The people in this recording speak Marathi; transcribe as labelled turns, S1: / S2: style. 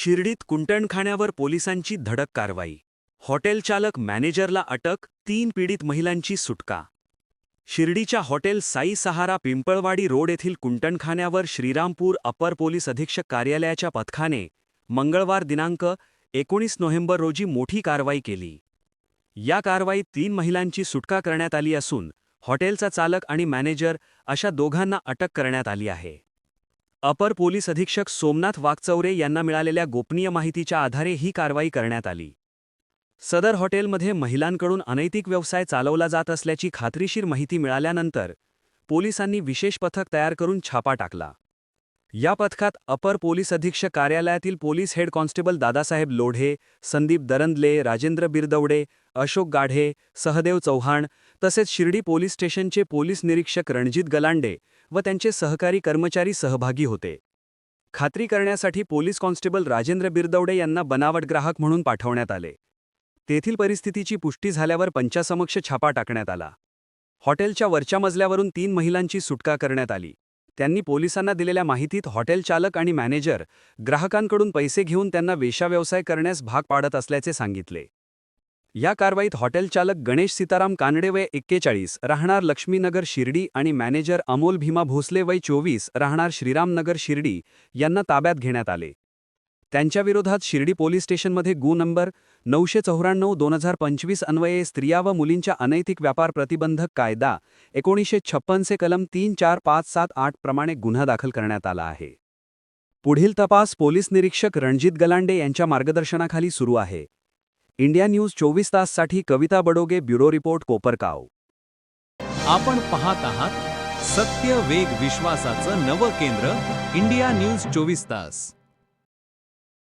S1: शिर्डीत कुंटणखाण्यावर पोलिसांची धडक कारवाई. हॉटेल चालक मॅनेजरला अटक तीन पीडित महिलांची सुटका. शिर्डीच्या हॉटेल साई सहारा पिंपळवाडी रोड येथील कुंटणखान्यावर श्रीरामपूर अपर पोलीस अधीक्षक कार्यालयाच्या पथकाने मंगळवार दिनांक एकोणीस नोव्हेंबर रोजी मोठी कारवाई केली. या कारवाईत तीन महिलांची सुटका करण्यात आली असून हॉटेलचा चालक आणि मॅनेजर अशा दोघांना अटक करण्यात आली आहे. अपर पोलीस अधीक्षक सोमनाथ वाकचौरे यांना मिळालेल्या गोपनीय माहितीच्या आधारे ही कारवाई करण्यात आली. सदर हॉटेलमध्ये महिलांकडून अनैतिक व्यवसाय चालवला जात असल्याची खात्रीशीर माहिती मिळाल्यानंतर पोलिसांनी विशेष पथक तयार करून छापा टाकला. या पथकात अपर पोलीस अधीक्षक कार्यालयातील police head constable Dadasaheb Lodhe Sandeep Darandale Rajendra Biradwade Ashok Gadhe Sahdev Chavan तसेच शिर्डी पोलीस स्टेशनचे पोलीस निरीक्षक रणजित गलांडे व त्यांचे सहकारी कर्मचारी सहभागी होते. खात्री करण्यासाठी पोलीस कॉन्स्टेबल राजेंद्र बिरदवडे यांना बनावट ग्राहक म्हणून पाठवण्यात आले. तेथील परिस्थितीची पुष्टी झाल्यावर पंचासमक्ष छापा टाकण्यात आला. हॉटेलच्या वरच्या मजल्यावरून तीन महिलांची सुटका करण्यात आली. त्यांनी पोलिसांना दिलेल्या माहितीत हॉटेल चालक आणि मॅनेजर ग्राहकांकडून पैसे घेऊन त्यांना वेशाव्यवसाय करण्यास भाग पाडत असल्याचे सांगितले. या कारवाईत हॉटेल चालक गणेश सीताराम कानडे वय एक्केचाळीस राहणार लक्ष्मीनगर शिर्डी आणि मॅनेजर अमोल भीमा भोसले वय चोवीस राहणार श्रीरामनगर शिर्डी यांना ताब्यात घेण्यात आले. त्यांच्याविरोधात शिर्डी पोलीस स्टेशनमध्ये गु नंबर नऊशे चौऱ्याण्णव दोन हजार पंचवीस अन्वये स्त्रिया व मुलींच्या अनैतिक व्यापार प्रतिबंधक कायदा एकोणीसशे छप्पनचे कलम तीन चार पाच सात आठ प्रमाणे गुन्हा दाखल करण्यात आला आहे. पुढील तपास पोलीस निरीक्षक रणजित गलांडे यांच्या मार्गदर्शनाखाली सुरू आहे. इंडिया न्यूज चोवीस ताससाठी कविता बडोगे ब्युरो रिपोर्ट कोपरकाव
S2: आपण पाहत आहात सत्य वेग विश्वासाचं नवं केंद्र इंडिया न्यूज चोवीस तास.